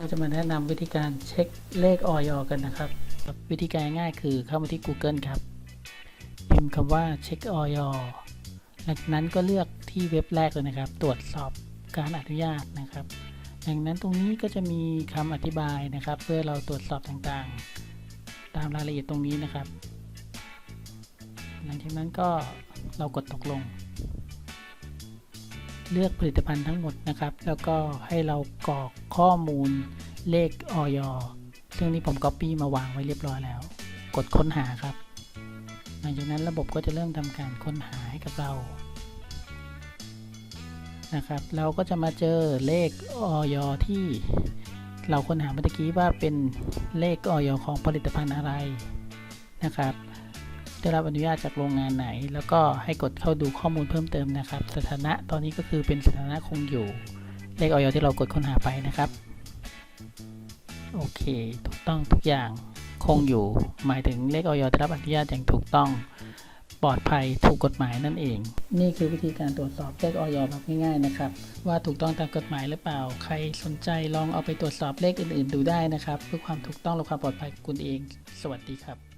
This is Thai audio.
เราจะมาแนะนำวิธีการเช็คเลขออยกันนะครับ วิธีการง่ายคือเข้ามาที่ Google ครับ พิมพ์คำว่าเช็คออยจากนั้นก็เลือกที่เว็บแรกเลยนะครับ ตรวจสอบการอนุญาตนะครับดังนั้นตรงนี้ก็จะมีคำอธิบายนะครับ เพื่อเราตรวจสอบต่างๆ ตามรายละเอียดตรงนี้นะครับ หลังจากนั้นก็เรากดตกลง เลือกผลิตภัณฑ์ทั้งหมดนะครับ แล้วก็ให้เรากรอกข้อมูลเลขออยซึ่งนี้ผม Copy มาวางไว้เรียบร้อยแล้ว กดค้นหาครับ หลังจากนั้นระบบก็จะเริ่มทำการค้นหาให้กับเรานะครับ เราก็จะมาเจอเลขออยที่เราค้นหาเมื่อกี้ว่าเป็นเลขออยของผลิตภัณฑ์อะไรนะครับ ได้รับอนุญาตจากโรงงานไหน แล้วก็ให้กดเข้าดูข้อมูลเพิ่มเติมนะครับ สถานะตอนนี้ก็คือเป็นสถานะคงอยู่ เลขออยที่เรากดค้นหาไปนะครับ โอเคถูกต้องทุกอย่างคงอยู่ หมายถึงเลขออยได้รับอนุญาตอย่างถูกต้องปลอดภัยถูกกฎหมายนั่นเอง นี่คือวิธีการตรวจสอบเลขออยแบบง่ายๆนะครับ ว่าถูกต้องตามกฎหมายหรือเปล่า ใครสนใจลองเอาไปตรวจสอบเลขอื่นๆ ดูได้นะครับ เพื่อความถูกต้องและความปลอดภัยของคุณเอง สวัสดีครับ